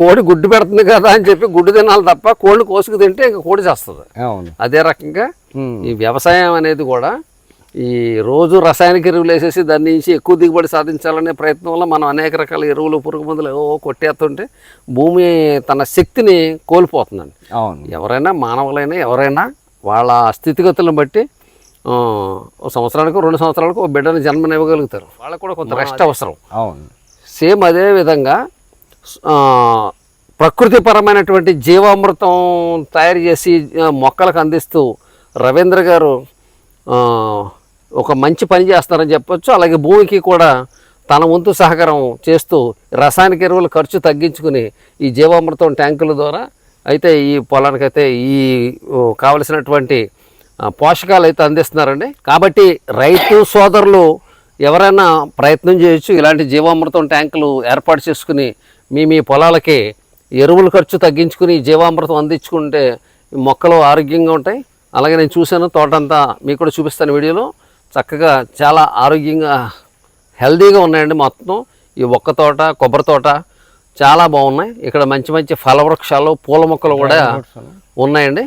కోడి గుడ్డు పెడుతుంది కదా అని చెప్పి గుడ్డు తినాలి తప్ప కోడిని కోసుకు తింటే ఇంకా కోడి చేస్తుంది. అవును. అదే రకంగా. ఈ వ్యవసాయం అనేది కూడా ఈ రోజు రసాయనిక ఎరువులు వేసేసి దాని నుంచి ఎక్కువ దిగుబడి సాధించాలనే ప్రయత్నంలో మనం అనేక రకాల ఎరువులు పురుగు మందులు ఓ కొట్టేస్తుంటే భూమి తన శక్తిని కోల్పోతుందండి. అవును. ఎవరైనా మానవులైనా ఎవరైనా వాళ్ళ స్థితిగతులను బట్టి సంవత్సరానికి రెండు సంవత్సరాలకు ఒక బిడ్డను జన్మనివ్వగలుగుతారు. వాళ్ళకు కూడా కొంత రెస్ట్ అవసరం. అవును. సేమ్ అదే విధంగా ప్రకృతిపరమైనటువంటి జీవామృతం తయారు చేసి మొక్కలకు అందిస్తూ రవీంద్ర గారు ఒక మంచి పని చేస్తారని చెప్పొచ్చు. అలాగే భూమికి కూడా తన వంతు సహకారం చేస్తూ రసాయనిక ఎరువుల ఖర్చు తగ్గించుకుని ఈ జీవామృతం ట్యాంకుల ద్వారా అయితే ఈ పొలానికైతే ఈ కావలసినటువంటి పోషకాలు అయితే అందిస్తున్నారండి. కాబట్టి రైతు సోదరులు ఎవరైనా ప్రయత్నం చేయొచ్చు. ఇలాంటి జీవామృతం ట్యాంకులు ఏర్పాటు చేసుకుని మీ మీ పొలాలకి ఎరువుల ఖర్చు తగ్గించుకుని జీవామృతం అందించుకుంటే మొక్కలు ఆరోగ్యంగా ఉంటాయి. అలాగే నేను చూశాను తోటంతా మీకు కూడా చూపిస్తాను వీడియోలో. చక్కగా చాలా ఆరోగ్యంగా హెల్దీగా ఉన్నాయండి మొత్తం. ఈ ఒక్క తోట కొబ్బరి తోట చాలా బాగున్నాయి. ఇక్కడ మంచి మంచి ఫల వృక్షాలు పూల మొక్కలు కూడా ఉన్నాయండి.